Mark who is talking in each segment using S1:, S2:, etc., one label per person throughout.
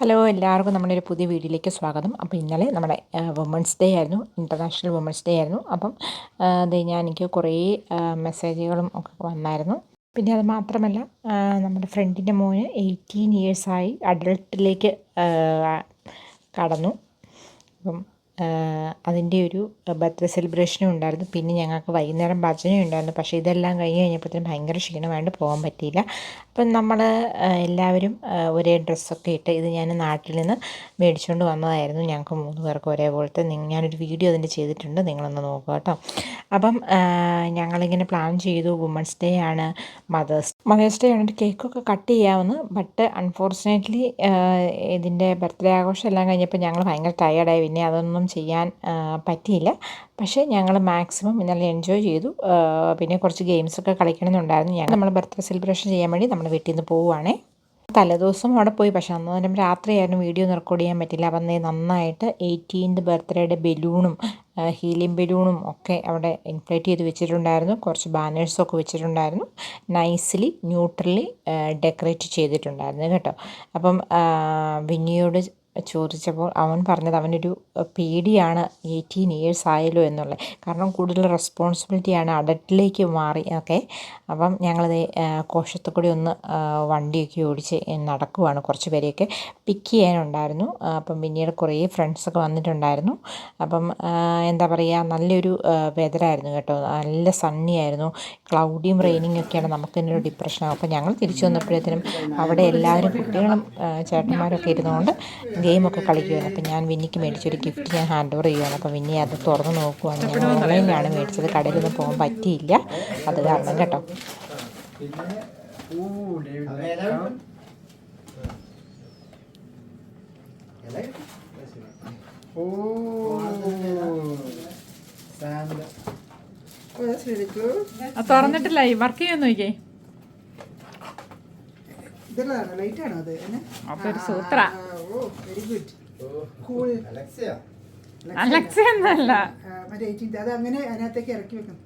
S1: Hello എല്ലാവർക്കും നമ്മുടെ ഒരു പുതിയ വീഡിയോയിലേക്ക് സ്വാഗതം. അപ്പോൾ ഇന്നലെ നമ്മുടെ വുമൻസ് ഡേ ആയിരുന്നു ഇന്റർനാഷണൽ വുമൻസ് ഡേ ആയിരുന്നു. അപ്പം അത് ഞാൻ എനിക്ക് കുറേ മെസ്സേജുകളും ഒക്കെ വന്നായിരുന്നു. പിന്നെ അത് മാത്രമല്ല നമ്മുടെ ഫ്രണ്ടിന്റെ മോന് എയ്റ്റീൻ ഇയേഴ്സായി അഡൾട്ടിലേക്ക് കടന്നു. അപ്പം അതിന്റെ ഒരു ബർത്ത്ഡേ സെലിബ്രേഷനും ഉണ്ടായിരുന്നു. പിന്നെ ഞങ്ങൾക്ക് വൈകുന്നേരം ഭജനയും ഉണ്ടായിരുന്നു. പക്ഷേ ഇതെല്ലാം കഴിഞ്ഞ് കഴിഞ്ഞപ്പോഴത്തേനും ഭയങ്കര ക്ഷീണമായിട്ട് പോകാൻ പറ്റിയില്ല. അപ്പം നമ്മൾ എല്ലാവരും ഒരേ ഡ്രസ്സൊക്കെ ഇട്ട് ഇത് ഞാൻ നാട്ടിൽ നിന്ന് മേടിച്ചുകൊണ്ട് വന്നതായിരുന്നു. ഞങ്ങൾക്ക് മൂന്ന് പേർക്ക് ഒരേപോലത്തെ ഞാനൊരു വീഡിയോ അതിന്റെ ചെയ്തിട്ടുണ്ട്. നിങ്ങളൊന്ന് നോക്കുക കേട്ടോ. അപ്പം ഞങ്ങളിങ്ങനെ പ്ലാൻ ചെയ്തു. വുമൻസ് ഡേ ആണ് മദേഴ്സ് മദേഴ്സ് ഡേ ആണെങ്കിൽ കേക്കൊക്കെ കട്ട് ചെയ്യാമെന്ന് ബട്ട് അൺഫോർച്ചുനേറ്റ്ലി ഇതിന്റെ ബർത്ത്ഡേ ആഘോഷം എല്ലാം കഴിഞ്ഞപ്പോൾ ഞങ്ങൾ ഭയങ്കര ടയേർഡായി പിന്നെ അതൊന്നും ചെയ്യാൻ പറ്റിയില്ല. പക്ഷേ ഞങ്ങൾ മാക്സിമം ഇന്നലെ എൻജോയ് ചെയ്തു. പിന്നെ കുറച്ച് ഗെയിംസൊക്കെ കളിക്കണമെന്നുണ്ടായിരുന്നു. ഞങ്ങൾ നമ്മൾ ബർത്ത്ഡേ സെലിബ്രേഷൻ ചെയ്യാൻ വേണ്ടി നമ്മൾ വീട്ടിൽ നിന്ന് പോവുകയാണേ തലേദിവസം അവിടെ പോയി. പക്ഷെ അന്ന് നേരം രാത്രിയായിരുന്നു. വീഡിയോ ഒന്നും റെക്കോർഡ് ചെയ്യാൻ പറ്റില്ല. അപ്പം നന്നായിട്ട് എയ്റ്റീൻത് ബർത്ത്ഡേയുടെ ബലൂണും ഹീലിയം ബലൂണും ഒക്കെ അവിടെ ഇൻഫ്ലേറ്റ് ചെയ്ത് വെച്ചിട്ടുണ്ടായിരുന്നു. കുറച്ച് ബാനേഴ്സൊക്കെ വെച്ചിട്ടുണ്ടായിരുന്നു. നൈസ്ലി ന്യൂട്രലി ഡെക്കറേറ്റ് ചെയ്തിട്ടുണ്ടായിരുന്നു കേട്ടോ. അപ്പം വിന്നിയോട് ചോദിച്ചപ്പോൾ അവൻ പറഞ്ഞത് അവനൊരു പേടിയാണ് എയ്റ്റീൻ ഇയേഴ്സ് ആയല്ലോ എന്നുള്ളത്. കാരണം കൂടുതൽ റെസ്പോൺസിബിലിറ്റിയാണ് അഡൽട്ടിലേക്ക് മാറി. ഒക്കെ അപ്പം ഞങ്ങളത് കോശത്തു കൂടി ഒന്ന് വണ്ടിയൊക്കെ ഓടിച്ച് നടക്കുവാണ് കുറച്ച് പേരെയൊക്കെ പിക്ക് ചെയ്യാനുണ്ടായിരുന്നു. അപ്പം പിന്നീട് കുറേ ഫ്രണ്ട്സൊക്കെ വന്നിട്ടുണ്ടായിരുന്നു. അപ്പം എന്താ പറയുക നല്ലൊരു വെതറായിരുന്നു കേട്ടോ. നല്ല സണ്ണി ആയിരുന്നു ക്ലൗഡിയും റെയിനിങ് ഒക്കെയാണ് നമുക്ക് തന്നെ ഒരു ഡിപ്രഷനാകും അപ്പം ഞങ്ങൾ തിരിച്ചു വന്നപ്പോഴത്തേനും അവിടെ എല്ലാവരും കുട്ടികളും ചേട്ടന്മാരൊക്കെ ഇരുന്നുകൊണ്ട് ഗെയിമൊക്കെ കളിക്കുകയാണ് അപ്പോൾ ഞാൻ വിന്നിക്ക് മേടിച്ചൊരു ഗിഫ്റ്റ് ഞാൻ ഹാൻഡ് ഓവർ ചെയ്യുകയാണ് അപ്പോൾ വിന്നി അത് തുറന്ന് നോക്കുവാണ്. ഞാൻ ഓൺലൈനിലാണ് മേടിച്ചത്. നിന്ന് പോകാൻ പറ്റിയില്ല. അത് കാരണം കേട്ടോ. തുറന്നിട്ടില്ല. വർക്ക് ചെയ്യാൻ നോക്കിയേ.
S2: ഇതല്ല ലൈറ്റ് ആണോ അത്?
S1: അപ്പൊ ഒരു സൂത്ര.
S2: വെരി ഗുഡ് കൂൾ മറ്റേ അത് അങ്ങനെ അതിനകത്തേക്ക് ഇറക്കി വെക്കണം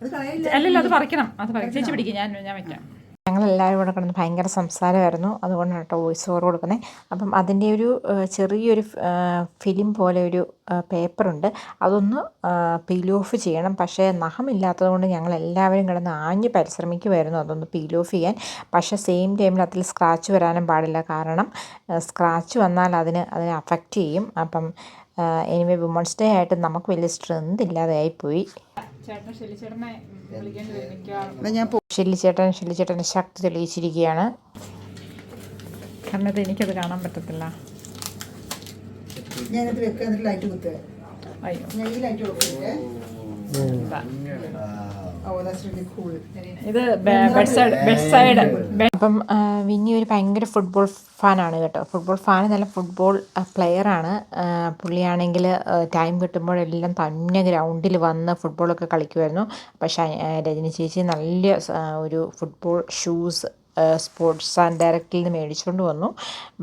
S2: അത് കളയില്ല?
S1: അല്ലല്ലോ അത് പറിക്കണം. അത് പറിക്കും ചേച്ചി പിടിക്കും ഞാൻ ഞാൻ വെക്കാം. ഞങ്ങളെല്ലാവരും കൂടെ കിടന്ന് ഭയങ്കര സംസാരമായിരുന്നു. അതുകൊണ്ടാണ് കേട്ടോ വോയിസ് ഓവർ കൊടുക്കുന്നത് അപ്പം അതിന്റെ ഒരു ചെറിയൊരു ഫിലിം പോലെ ഒരു പേപ്പറുണ്ട് അതൊന്ന് പീൽ ഓഫ് ചെയ്യണം. പക്ഷേ നഖമില്ലാത്തത് കൊണ്ട് ഞങ്ങൾ എല്ലാവരും കിടന്ന് ആഞ്ഞ് പരിശ്രമിക്കുമായിരുന്നു അതൊന്ന് പീൽ ഓഫ് ചെയ്യാൻ. പക്ഷേ സെയിം ടൈമിൽ അതിൽ സ്ക്രാച്ച് വരാനും പാടില്ല. കാരണം സ്ക്രാച്ച് വന്നാൽ അതിന് അതിനെ അഫക്റ്റ് ചെയ്യും. അപ്പം എനിവേ വുമൺസ് ഡേ ആയിട്ട് നമുക്ക് വലിയ സ്ട്രെങ്ത് ഇല്ലാതെ ആയിപ്പോയി
S2: ഞാൻ
S1: ഷെല്ലിച്ചേട്ടൻ ഷെല്ലിച്ചേട്ടന്റെ ശക്തി തെളിയിച്ചിരിക്കുകയാണ്. കാരണം എനിക്കത് കാണാൻ പറ്റത്തില്ല.
S2: ഞാനത് വെക്കാൻ ലൈറ്റ് കുത്തുക.
S1: അയ്യോ.
S2: ഞാൻ ഈ ലൈറ്റ് ഓഫ് ചെയ്തേ
S1: ഇത് ബെഡ് സൈഡ് ബെഡ് സൈഡ് അപ്പം വിന്നി ഒരു ഭയങ്കര ഫുട്ബോൾ ഫാനാണ് കേട്ടോ. ഫുട്ബോൾ ഫാൻ നല്ല ഫുട്ബോൾ പ്ലെയറാണ്. പുള്ളിയാണെങ്കിൽ ടൈം കിട്ടുമ്പോഴെല്ലാം തന്നെ ഗ്രൗണ്ടിൽ വന്ന് ഫുട്ബോളൊക്കെ കളിക്കുമായിരുന്നു. പക്ഷേ രജനി ചേച്ചി നല്ല ഒരു ഫുട്ബോൾ ഷൂസ് സ്പോർട്സ് ആൻഡ് ഡയറക്റ്റിൽ നിന്ന് മേടിച്ചുകൊണ്ട് വന്നു.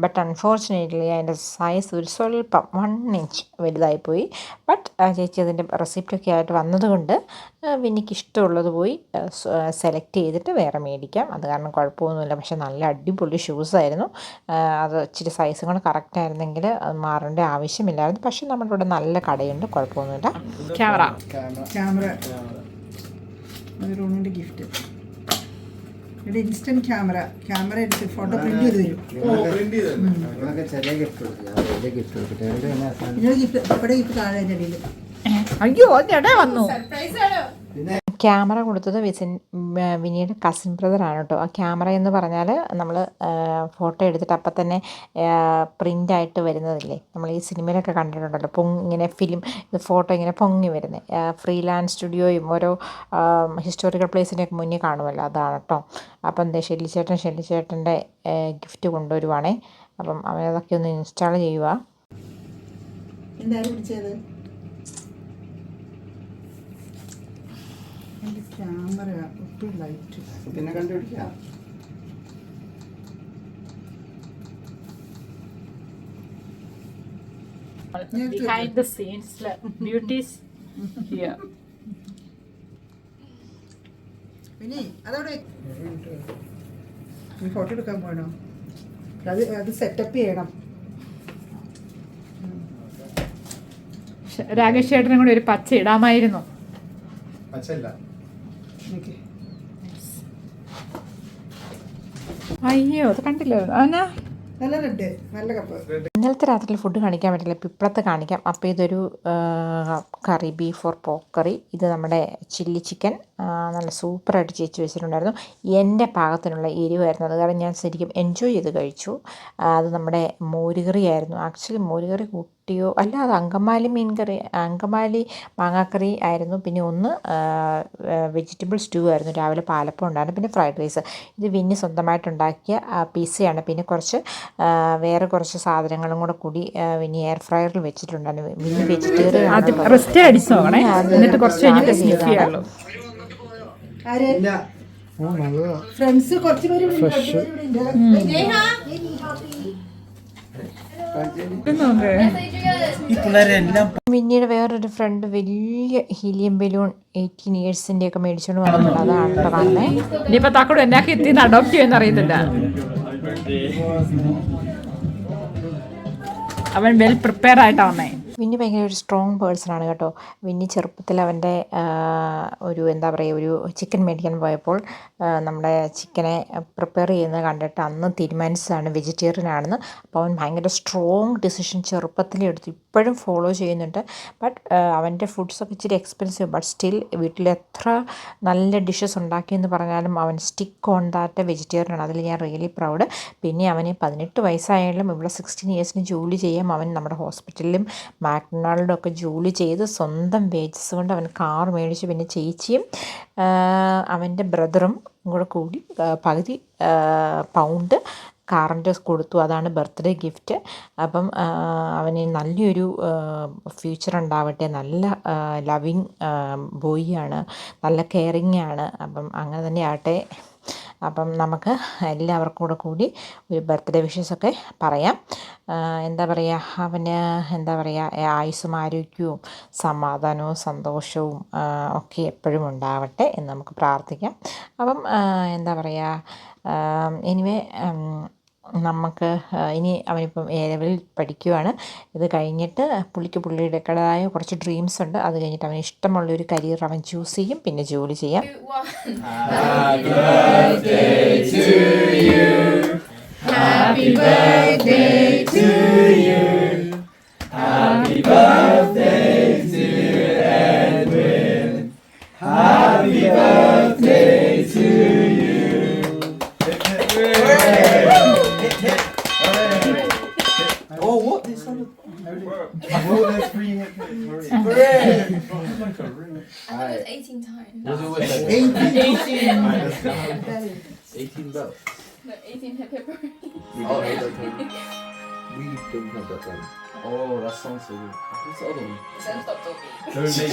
S1: ബട്ട് അൺഫോർച്ചുനേറ്റ്ലി അതിന്റെ സൈസ് ഒരു സ്വല്പം വൺ ഇഞ്ച് വലുതായിപ്പോയി ബട്ട് ചേച്ചി അതിന്റെ റെസിപ്റ്റൊക്കെ ആയിട്ട് വന്നതുകൊണ്ട് എനിക്ക് ഇഷ്ടമുള്ളത് പോയി സെലക്ട് ചെയ്തിട്ട് വേറെ മേടിക്കാം. അത് കാരണം കുഴപ്പമൊന്നുമില്ല. പക്ഷെ നല്ല അടിപൊളി ഷൂസായിരുന്നു അത് ഇച്ചിരി സൈസും കൂടെ കറക്റ്റ് ആയിരുന്നെങ്കിൽ അത് മാറേണ്ട ആവശ്യമില്ലായിരുന്നു. പക്ഷേ നമ്മുടെ ഇവിടെ നല്ല കടയുണ്ട്. കുഴപ്പമൊന്നുമില്ല. ക്യാമറ
S2: ക്യാമറ അത് ഗിഫ്റ്റ് ഇത് ഇൻസ്റ്റന്റ് ക്യാമറ ക്യാമറ എടുത്ത് ഫോട്ടോ പ്രിന്റ് ചെയ്ത് തരും.
S3: ചെറിയ ഗിഫ്റ്റ് ഗിഫ്റ്റ്
S2: ഇവിടെ താഴെ അയ്യോ അടിയിൽ
S1: വന്നു? സർപ്രൈസ് വന്നു ക്യാമറ കൊടുത്തത് വിസിൻ വിനിയുടെ കസിൻ ബ്രദറാണ് കേട്ടോ. ആ ക്യാമറ എന്ന് പറഞ്ഞാൽ നമ്മൾ ഫോട്ടോ എടുത്തിട്ട് അപ്പം തന്നെ പ്രിന്റായിട്ട് വരുന്നതില്ലേ? നമ്മൾ ഈ സിനിമയിലൊക്കെ കണ്ടിട്ടുണ്ടല്ലോ പൊങ് ഇങ്ങനെ ഫിലിം ഫോട്ടോ ഇങ്ങനെ പൊങ്ങി വരുന്നത് ഫ്രീ ലാൻഡ് സ്റ്റുഡിയോയും ഓരോ ഹിസ്റ്റോറിക്കൽ പ്ലേസിന്റെയൊക്കെ മുന്നിൽ കാണുമല്ലോ അതാണ് കേട്ടോ അപ്പം എന്താ ഷെല്ലിച്ചേട്ടൻ ഷെല്ലിച്ചേട്ടന്റെ ഗിഫ്റ്റ് കൊണ്ടുവരുവാണേ. അപ്പം അവനതൊക്കെ ഒന്ന് ഇൻസ്റ്റാൾ ചെയ്യുക
S2: എന്തായാലും പിടിച്ചത്? ക്യാമറ ഒട്ടും ലൈറ്റ്
S3: പിന്നെ കണ്ടുപിടിക്കാം.
S1: Behind the scenes beauties here
S2: പിന്നെ അതവിടെ നീ ഫോട്ടോ എടുക്കാൻ പോകണം അത് അത് സെറ്റപ്പ് ചെയ്യണം.
S4: രാകേഷ് ചേട്ടനും കൂടി ഒരു പച്ച ഇടാമായിരുന്നു.
S5: പച്ചല്ല
S4: അയ്യോ അത് കണ്ടില്ല? അവനാ
S2: നല്ല റെഡ് നല്ല കപ്പ്.
S1: ഇന്നലത്തെ രാത്രിയിൽ ഫുഡ് കാണിക്കാൻ പറ്റില്ല. പിപ്പളത്ത് കാണിക്കാം. അപ്പോൾ ഇതൊരു കറി ബീഫ് പോക്കറി ഇത് നമ്മുടെ ചില്ലി ചിക്കൻ നല്ല സൂപ്പറായിട്ട് ചേച്ചി വെച്ചിട്ടുണ്ടായിരുന്നു. എന്റെ പാകത്തിനുള്ള എരിവായിരുന്നു അത്. കാരണം ഞാൻ ശരിക്കും എൻജോയ് ചെയ്ത് കഴിച്ചു. അത് നമ്മുടെ മോരുകറി ആയിരുന്നു ആക്ച്വലി മോരുകറി കൂട്ടിയോ അല്ല അത് അങ്കമാലി മീൻ കറി അങ്കമാലി മാങ്ങാക്കറി ആയിരുന്നു. പിന്നെ ഒന്ന് വെജിറ്റബിൾ സ്റ്റൂ ആയിരുന്നു. രാവിലെ പാലപ്പം ഉണ്ടായിരുന്നു. പിന്നെ ഫ്രൈഡ് റൈസ് ഇത് വിന്നി സ്വന്തമായിട്ടുണ്ടാക്കിയ പിസയാണ് പിന്നെ കുറച്ച് വേറെ കുറച്ച് സാധനങ്ങളും കൂടെ കൂടി പിന്നെ എയർ ഫ്രയറിൽ വെച്ചിട്ടുണ്ടായിരുന്നു പിന്നെ വെജിറ്റേറിയൻ
S4: പിന്നീട് റെസ്റ്റ് അടിച്ചു എന്നിട്ട് കുറച്ച് കഴിഞ്ഞിട്ട് സ്നിഫ്
S2: ഫ്രണ്ട്സ് കുറച്ച് പേര്
S1: വേറൊരു ഫ്രണ്ട് വലിയ ഹീലിയം ബലൂൺ എയ്റ്റീൻ ഇയേഴ്സിന്റെ ഒക്കെ മേടിച്ചോണ്ട് വന്നിട്ടുണ്ട്. അതാണ് കേട്ടോ കാണുന്നത്
S4: ഇനിയിപ്പോ താക്കോട് എന്നാക്കി എത്തിന്ന് അഡോപ്റ്റ് ചെയ്യുന്ന അറിയത്തില്ല. അവൻ വെൽ പ്രിപ്പയർ ആയിട്ട് വന്നേ.
S1: വിന്നി ഭയങ്കര ഒരു സ്ട്രോങ് പേഴ്സൺ ആണ് കേട്ടോ. വിന്നി ചെറുപ്പത്തിൽ അവന്റെ ഒരു എന്താ പറയുക ഒരു ചിക്കൻ മേടിക്കാൻ പോയപ്പോൾ നമ്മുടെ ചിക്കനെ പ്രിപ്പയർ ചെയ്യുന്നത് കണ്ടിട്ട് അന്ന് തീരുമാനിച്ചതാണ് വെജിറ്റേറിയൻ ആണെന്ന്. അപ്പോൾ അവൻ ഭയങ്കര സ്ട്രോങ് ഡിസിഷൻ ചെറുപ്പത്തിലേ എടുത്തു ഇപ്പോഴും ഫോളോ ചെയ്യുന്നുണ്ട്. ബട്ട് അവന്റെ ഫുഡ്സൊക്കെ ഇച്ചിരി എക്സ്പെൻസീവ് ബട്ട് സ്റ്റിൽ വീട്ടിൽ എത്ര നല്ല ഡിഷസ് ഉണ്ടാക്കിയെന്ന് പറഞ്ഞാലും അവൻ സ്റ്റിക്ക് ഓൺ ദാറ്റ് വെജിറ്റേറിയൻ ആണ്. അതിൽ ഞാൻ റിയലി പ്രൗഡ് പിന്നെ അവന് പതിനെട്ട് വയസ്സായാലും ഇവിടെ സിക്സ്റ്റീൻ ഇയേഴ്സിന് ജോലി ചെയ്യാം അവൻ നമ്മുടെ ഹോസ്പിറ്റലിലും മാക്ഡൊണാൾഡും ഒക്കെ ജോലി ചെയ്ത് സ്വന്തം വേജസ് കൊണ്ട് അവൻ കാർ മേടിച്ച് പിന്നെ ചേച്ചിയും അവന്റെ ബ്രദറും കൂടെ കൂടി പകുതി പൗണ്ട് കാറിന്റെ കൊടുത്തു. അതാണ് ബർത്ത്ഡേ ഗിഫ്റ്റ്. അപ്പം അവന് നല്ലൊരു ഫ്യൂച്ചർ ഉണ്ടാവട്ടെ. നല്ല ലവിങ് ബോയിയാണ്. നല്ല കെയറിങ് ആണ് അപ്പം അങ്ങനെ തന്നെ ആവട്ടെ അപ്പം നമുക്ക് എല്ലാവർക്കും കൂടെ കൂടി ഒരു ബർത്ത്ഡേ വിഷസൊക്കെ പറയാം. എന്താ പറയുക അവന് എന്താ പറയുക ആയുസ്സും ആരോഗ്യവും സമാധാനവും സന്തോഷവും ഒക്കെ എപ്പോഴും ഉണ്ടാവട്ടെ എന്ന് നമുക്ക് പ്രാർത്ഥിക്കാം. അപ്പം എന്താ പറയുക എനിവേ നമുക്ക് ഇനി അവനിപ്പം എ ലെവലിൽ പഠിക്കുവാണ്. ഇത് കഴിഞ്ഞിട്ട് പുള്ളിക്ക് പുള്ളിയുടേതായ കുറച്ച് ഡ്രീംസ് ഉണ്ട്. അത് കഴിഞ്ഞിട്ട് അവന് ഇഷ്ടമുള്ള ഒരു കരിയർ അവൻ ചൂസ് ചെയ്യും. പിന്നെ ജോലി ചെയ്യാം.
S5: Oh,
S6: thought it was 18 times.
S3: Was it with like
S5: 18.
S3: 18 bells?
S6: No, 18 hip hip hooray.
S3: Oh, okay. We don't have that one. Oh, that sounds so good. What's the other one?
S6: Then stop talking.
S5: You want the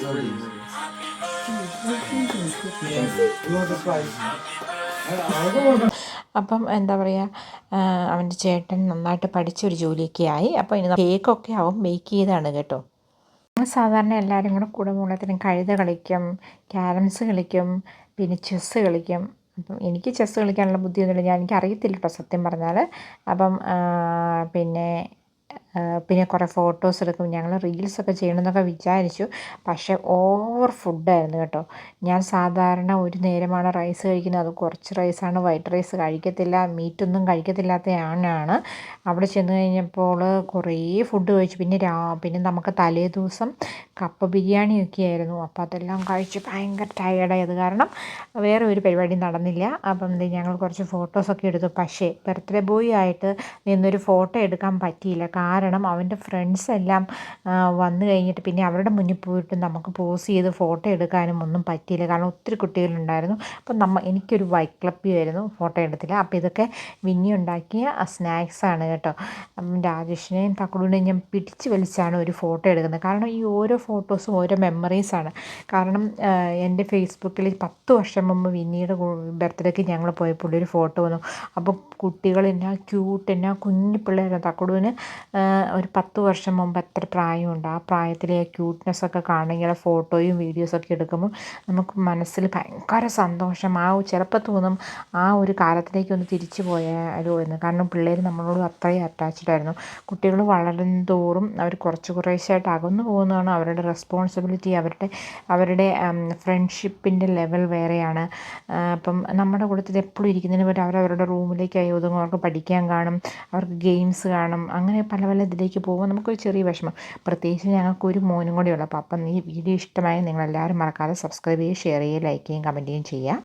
S5: spice?
S1: അപ്പം എന്താ പറയുക അവന്റെ ചേട്ടൻ നന്നായിട്ട് പഠിച്ച ഒരു ജോലിയൊക്കെ ആയി അപ്പോൾ ഇനി കേക്കൊക്കെ അവൻ ബേക്ക് ചെയ്താണ് കേട്ടോ. നമ്മൾ സാധാരണ എല്ലാവരും കൂടെ കുടുംബത്തിന് കഴുത കളിക്കും ക്യാരംസ് കളിക്കും പിന്നെ ചെസ്സ് കളിക്കും. അപ്പം എനിക്ക് ചെസ്സ് കളിക്കാനുള്ള ബുദ്ധിയൊന്നുമില്ല ഞാൻ എനിക്ക് അറിയത്തില്ല കേട്ടോ സത്യം പറഞ്ഞാൽ അപ്പം പിന്നെ പിന്നെ കുറേ ഫോട്ടോസ് എടുക്കും. ഞങ്ങൾ റീൽസൊക്കെ ചെയ്യണമെന്നൊക്കെ വിചാരിച്ചു. പക്ഷേ ഓവർ ഫുഡായിരുന്നു കേട്ടോ. ഞാൻ സാധാരണ ഒരു നേരമാണ് റൈസ് കഴിക്കുന്നത്. അത് കുറച്ച് റൈസാണ് വൈറ്റ് റൈസ് കഴിക്കത്തില്ല. മീറ്റൊന്നും കഴിക്കത്തില്ലാത്ത ആണാണ്. അവിടെ ചെന്ന് കഴിഞ്ഞപ്പോൾ കുറേ ഫുഡ് കഴിച്ചു. പിന്നെ രാ പിന്നെ നമുക്ക് തലേ ദിവസം കപ്പ ബിരിയാണിയൊക്കെ ആയിരുന്നു. അപ്പോൾ അതെല്ലാം കഴിച്ച് ഭയങ്കര ടയേർഡായത് കാരണം വേറെ ഒരു പരിപാടി നടന്നില്ല. അപ്പം ഞങ്ങൾ കുറച്ച് ഫോട്ടോസൊക്കെ എടുത്തു. പക്ഷേ ബർത്ത്ഡേ ബോയ് ആയിട്ട് നിന്നൊരു ഫോട്ടോ എടുക്കാൻ പറ്റിയില്ല. കാരണം അവന്റെ ഫ്രണ്ട്സ് എല്ലാം വന്നു കഴിഞ്ഞിട്ട് പിന്നെ അവരുടെ മുന്നിൽ പോയിട്ട് നമുക്ക് പോസ് ചെയ്ത് ഫോട്ടോ എടുക്കാനും ഒന്നും പറ്റിയില്ല. കാരണം ഒത്തിരി കുട്ടികളുണ്ടായിരുന്നു. അപ്പം നമ്മ എനിക്കൊരു വൈക്ലപ്പി ആയിരുന്നു ഫോട്ടോ എടുത്തില്ല. അപ്പോൾ ഇതൊക്കെ വിന്നി ഉണ്ടാക്കിയ സ്നാക്സാണ് കേട്ടോ. രാജേഷിനെയും തക്കുടിനെയും ഞാൻ പിടിച്ച് വലിച്ചാണ് ഒരു ഫോട്ടോ എടുക്കുന്നത്. കാരണം ഈ ഓരോ ഫോട്ടോസും ഓരോ മെമ്മറീസാണ് കാരണം എന്റെ ഫേസ്ബുക്കിൽ പത്ത് വർഷം മുമ്പ് വിന്നിയുടെ ബർത്ത്ഡേക്ക് ഞങ്ങൾ പോയപ്പോൾ ഒരു ഫോട്ടോ വന്നു. അപ്പോൾ കുട്ടികൾ എന്നാ ക്യൂട്ട് എന്നാ കുഞ്ഞു പിള്ളേരാണ് തക്കുടുവിന് ഒരു പത്ത് വർഷം മുമ്പ് എത്ര പ്രായമുണ്ട്? ആ പ്രായത്തിലെ ക്യൂട്ട്നെസ് ക്യൂട്ട്നെസ്സൊക്കെ ഇങ്ങനെ ഫോട്ടോയും വീഡിയോസൊക്കെ എടുക്കുമ്പോൾ നമുക്ക് മനസ്സിൽ ഭയങ്കര സന്തോഷം. ആ ചിലപ്പോൾ തോന്നും ആ ഒരു കാലത്തിലേക്ക് ഒന്ന് തിരിച്ചു പോയാലോ എന്ന്. കാരണം പിള്ളേർ നമ്മളോട് അത്രയും അറ്റാച്ച്ഡ് ആയിരുന്നു. കുട്ടികൾ വളരും തോറും അവർ കുറച്ച് കുറേശ്ശായിട്ട് അകന്നു പോകുന്നതാണ് അവരുടെ റെസ്പോൺസിബിലിറ്റി അവരുടെ അവരുടെ ഫ്രണ്ട്ഷിപ്പിന്റെ ലെവൽ വേറെയാണ്. അപ്പം നമ്മുടെ കൂട്ടത്തിൽ എപ്പോഴും ഇരിക്കുന്നതിന് അവർ അവരവരുടെ റൂമിലേക്കായി ഒതുങ്ങും. അവർക്ക് പഠിക്കാൻ കാണും. അവർക്ക് ഗെയിംസ് കാണും. അങ്ങനെ പല പല ഇതിലേക്ക് പോകുമ്പോൾ നമുക്കൊരു ചെറിയ വിഷമം. പ്രത്യേകിച്ച് ഞങ്ങൾക്ക് ഒരു മോനും ഉള്ളപ്പോൾ അപ്പം ഈ വീഡിയോ ഇഷ്ടമായി നിങ്ങളെല്ലാവരും മറക്കാതെ സബ്സ്ക്രൈബ് ചെയ്യുക ഷെയർ ചെയ്യുക ലൈക്ക് ചെയ്യുകയും കമന്റ് ചെയ്യുകയും ചെയ്യുക.